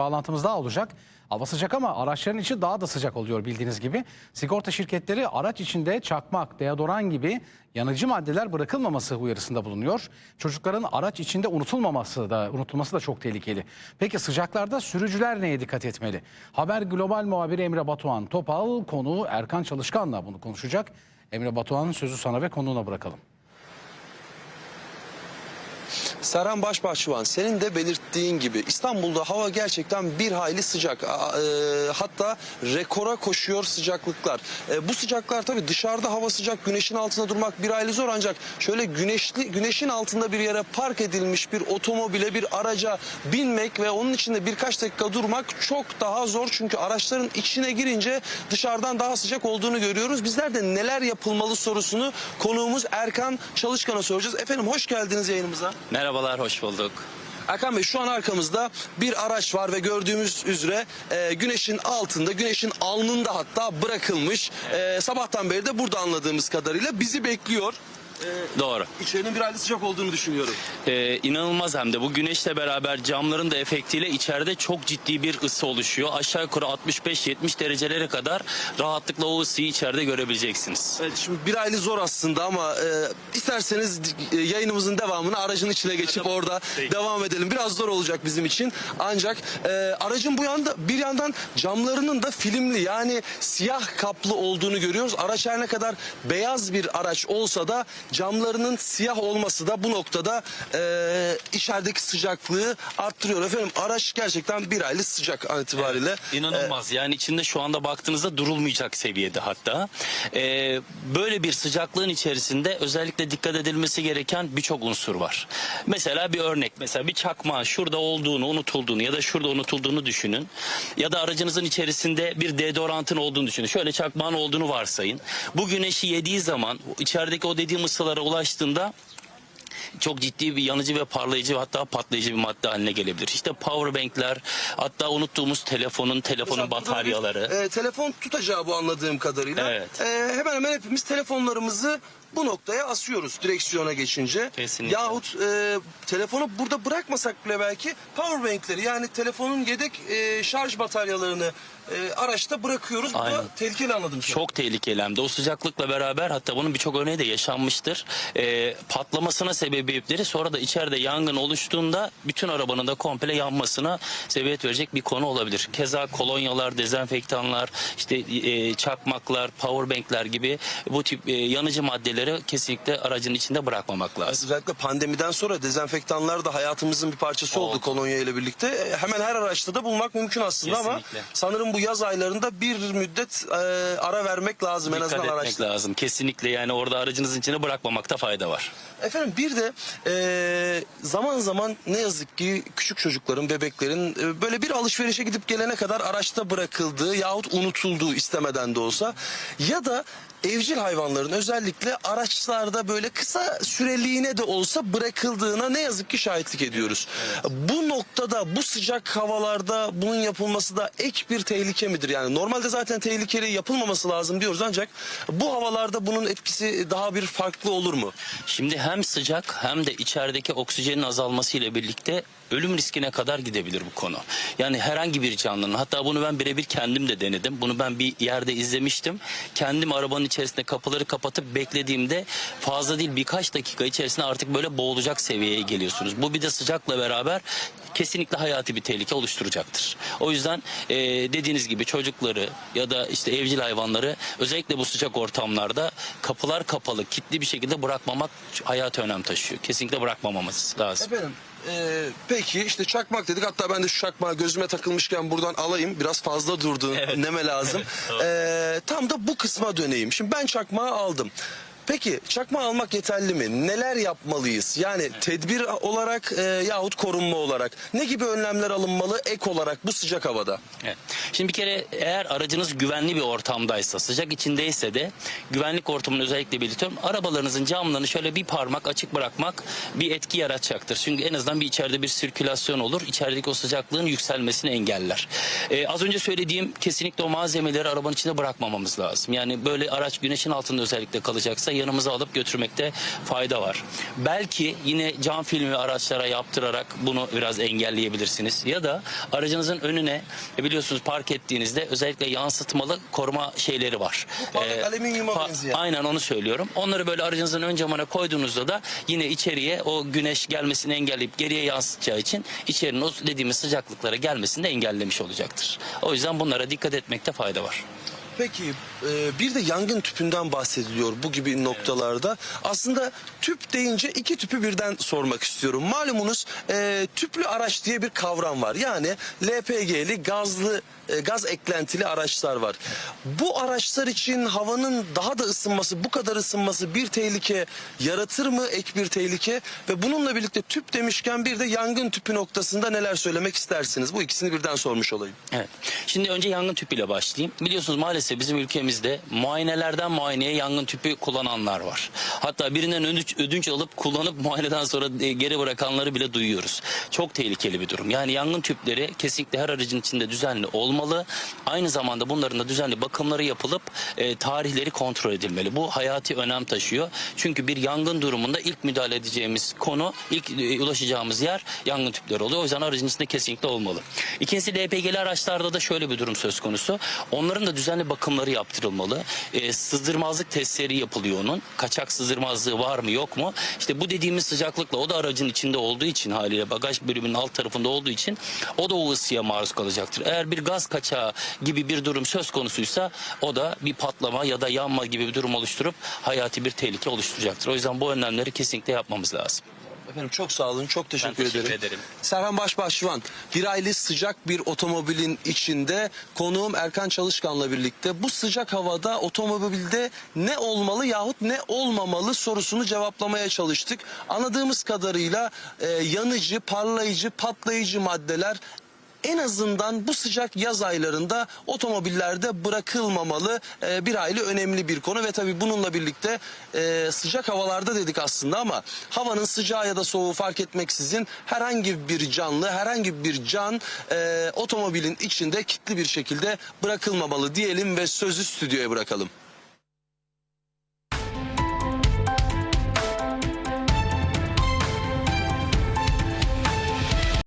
Bağlantımız daha olacak. Hava sıcak ama araçların içi daha da sıcak oluyor bildiğiniz gibi. Sigorta şirketleri araç içinde çakmak, deodoran gibi yanıcı maddeler bırakılmaması uyarısında bulunuyor. Çocukların araç içinde unutulmaması da unutulması da çok tehlikeli. Peki sıcaklarda sürücüler neye dikkat etmeli? Haber Global muhabiri Emre Batuhan Topal konu Erkan Çalışkan'la bunu konuşacak. Emre Batuhan'ın sözü sana ve konuğuna bırakalım. Serhan Başbahçıvan senin de belirttiğin gibi İstanbul'da hava gerçekten bir hayli sıcak. E, hatta rekora koşuyor sıcaklıklar. E, bu sıcaklar tabii dışarıda hava sıcak güneşin altında durmak bir hayli zor ancak şöyle güneşli güneşin altında bir yere park edilmiş bir otomobile bir araca binmek ve onun içinde birkaç dakika durmak çok daha zor. Çünkü araçların içine girince dışarıdan daha sıcak olduğunu görüyoruz. Bizler de neler yapılmalı sorusunu konuğumuz Erkan Çalışkan'a soracağız. Efendim hoş geldiniz yayınımıza. Merhabalar, hoş bulduk. Erkan Bey şu an arkamızda bir araç var ve gördüğümüz üzere e, güneşin altında, güneşin alnında hatta bırakılmış. E, sabahtan beri de burada anladığımız kadarıyla bizi bekliyor. Doğru. İçerinin bir hayli sıcak olduğunu düşünüyorum. Ee, inanılmaz hem de bu güneşle beraber camların da efektiyle içeride çok ciddi bir ısı oluşuyor. Aşağı yukarı 65-70 derecelere kadar rahatlıkla o ısıyı içeride görebileceksiniz. Evet şimdi bir hayli zor aslında ama e, isterseniz e, yayınımızın devamını aracın içine geçip orada Peki. devam edelim. Biraz zor olacak bizim için. Ancak e, aracın bu yanda bir yandan camlarının da filmli yani siyah kaplı olduğunu görüyoruz. Araç her ne kadar beyaz bir araç olsa da camlarının siyah olması da bu noktada e, içerideki sıcaklığı arttırıyor. Efendim araç gerçekten bir hayli sıcak an itibariyle. İnanılmaz. Yani içinde şu anda baktığınızda durulmayacak seviyede hatta. Ee, böyle bir sıcaklığın içerisinde özellikle dikkat edilmesi gereken birçok unsur var. Mesela bir örnek. Mesela bir çakma şurada olduğunu, unutulduğunu ya da şurada unutulduğunu düşünün. Ya da aracınızın içerisinde bir deodorantın olduğunu düşünün. Şöyle çakmağın olduğunu varsayın. Bu güneşi yediği zaman içerideki o dediğim ısılara ulaştığında çok ciddi bir yanıcı ve parlayıcı hatta patlayıcı bir madde haline gelebilir. İşte power bankler, hatta unuttuğumuz telefonun, telefonun Mesela bataryaları. bir, e, telefon tutacağı bu anladığım kadarıyla. Evet. E, hemen hemen hepimiz telefonlarımızı bu noktaya asıyoruz direksiyona geçince. Kesinlikle. Yahut e, telefonu burada bırakmasak bile belki power bankleri yani telefonun yedek e, şarj bataryalarını e, araçta bırakıyoruz. Bu da Aynen. tehlikeli anladım. Çok tehlikeli hem de o sıcaklıkla beraber hatta bunun birçok örneği de yaşanmıştır. Ee, patlamasına sebebiyetleri sonra da içeride yangın oluştuğunda bütün arabanın da komple yanmasına sebebiyet verecek bir konu olabilir. Keza kolonyalar, dezenfektanlar, işte e, çakmaklar, powerbankler gibi bu tip e, yanıcı maddeleri kesinlikle aracın içinde bırakmamak lazım. Özellikle pandemiden sonra dezenfektanlar da hayatımızın bir parçası oldu Oldu. kolonya ile birlikte. E, Hemen her araçta da bulmak mümkün aslında ama Kesinlikle. sanırım bu yaz aylarında bir müddet e, ara vermek lazım en Dikkat azından etmek araçta. lazım. Kesinlikle yani orada aracınızın içine bırakmamakta fayda var. Efendim bir de e, zaman zaman ne yazık ki küçük çocukların, bebeklerin e, böyle bir alışverişe gidip gelene kadar araçta bırakıldığı yahut unutulduğu istemeden de olsa ya da evcil hayvanların özellikle araçlarda böyle kısa süreliğine de olsa bırakıldığına ne yazık ki şahitlik ediyoruz. Bu noktada bu sıcak havalarda bunun yapılması da ek bir tehlike midir? Yani normalde zaten tehlikeli yapılmaması lazım diyoruz ancak bu havalarda bunun etkisi daha bir farklı olur mu? Şimdi hem sıcak hem de içerideki oksijenin azalması ile birlikte ölüm riskine kadar gidebilir bu konu. Yani herhangi bir canlının hatta bunu ben birebir kendim de denedim. Bunu ben bir yerde izlemiştim. Kendim arabanın içerisinde kapıları kapatıp beklediğimde fazla değil birkaç dakika içerisinde artık böyle boğulacak seviyeye geliyorsunuz. Bu bir de sıcakla beraber kesinlikle hayati bir tehlike oluşturacaktır. O yüzden e, dediğiniz gibi çocukları ya da işte evcil hayvanları özellikle bu sıcak ortamlarda kapılar kapalı, kilitli bir şekilde bırakmamak hayati önem taşıyor. Kesinlikle bırakmamamız lazım. Efendim e, peki işte çakmak dedik hatta ben de şu çakmağı gözüme takılmışken buradan alayım biraz fazla durdu Evet. neme lazım. Doğru. E, tam da bu kısma döneyim. Şimdi ben çakmağı aldım. Peki çakma almak yeterli mi? Neler yapmalıyız? Yani tedbir olarak e, yahut korunma olarak ne gibi önlemler alınmalı ek olarak bu sıcak havada? Evet. Şimdi bir kere eğer aracınız güvenli bir ortamdaysa, sıcak içindeyse de güvenlik ortamını özellikle belirtiyorum. Arabalarınızın camlarını şöyle bir parmak açık bırakmak bir etki yaratacaktır. Çünkü en azından bir içeride bir sirkülasyon olur. İçerideki o sıcaklığın yükselmesini engeller. Ee, az önce söylediğim kesinlikle o malzemeleri arabanın içinde bırakmamamız lazım. Yani böyle araç güneşin altında özellikle kalacaksa yanımıza alıp götürmekte fayda var. Belki yine cam filmi araçlara yaptırarak bunu biraz engelleyebilirsiniz. Ya da aracınızın önüne e, biliyorsunuz park ettiğinizde özellikle yansıtmalı koruma şeyleri var. Bu parlak alüminyuma benzeyen. Aynen onu söylüyorum. Onları böyle aracınızın ön camına koyduğunuzda da yine içeriye o güneş gelmesini engelleyip geriye yansıtacağı için içerinin o dediğimiz sıcaklıklara gelmesini de engellemiş olacaktır. O yüzden bunlara dikkat etmekte fayda var. Peki e, bir de yangın tüpünden bahsediliyor bu gibi noktalarda. Aslında tüp deyince iki tüpü birden sormak istiyorum. Malumunuz e, tüplü araç diye bir kavram var. Yani LPG'li gazlı e, gaz eklentili araçlar var. Bu araçlar için havanın daha da ısınması, bu kadar ısınması bir tehlike yaratır mı? Ek bir tehlike ve bununla birlikte tüp demişken bir de yangın tüpü noktasında neler söylemek istersiniz? Bu ikisini birden sormuş olayım. Evet. Şimdi önce yangın tüpüyle başlayayım. Biliyorsunuz maalesef bizim ülkemizde muayenelerden muayeneye yangın tüpü kullananlar var. Hatta birinden ödünç, ödünç alıp kullanıp muayeneden sonra e, geri bırakanları bile duyuyoruz. Çok tehlikeli bir durum. Yani yangın tüpleri kesinlikle her aracın içinde düzenli olmalı. Aynı zamanda bunların da düzenli bakımları yapılıp e, tarihleri kontrol edilmeli. Bu hayati önem taşıyor. Çünkü bir yangın durumunda ilk müdahale edeceğimiz konu, ilk e, ulaşacağımız yer yangın tüpleri oluyor. O yüzden aracın içinde kesinlikle olmalı. İkincisi LPG'li araçlarda da şöyle bir durum söz konusu. Onların da düzenli bakımları yaptırılmalı. E, sızdırmazlık testleri yapılıyor onun. Kaçak sızdırmazlığı var mı yok mu? İşte bu dediğimiz sıcaklıkla o da aracın içinde olduğu için haliyle bagaj bölümünün alt tarafında olduğu için o da o ısıya maruz kalacaktır. Eğer bir gaz kaçağı gibi bir durum söz konusuysa o da bir patlama ya da yanma gibi bir durum oluşturup hayati bir tehlike oluşturacaktır. O yüzden bu önlemleri kesinlikle yapmamız lazım. Efendim çok sağ olun, çok teşekkür, teşekkür ederim. ederim. Serhan Başbahçıvan, bir aylık sıcak bir otomobilin içinde konuğum Erkan Çalışkan'la birlikte bu sıcak havada otomobilde ne olmalı yahut ne olmamalı sorusunu cevaplamaya çalıştık. Anladığımız kadarıyla e, yanıcı, parlayıcı, patlayıcı maddeler en azından bu sıcak yaz aylarında otomobillerde bırakılmamalı e, bir hayli önemli bir konu ve tabii bununla birlikte e, sıcak havalarda dedik aslında ama havanın sıcağı ya da soğuğu fark etmeksizin herhangi bir canlı herhangi bir can e, otomobilin içinde kilitli bir şekilde bırakılmamalı diyelim ve sözü stüdyoya bırakalım.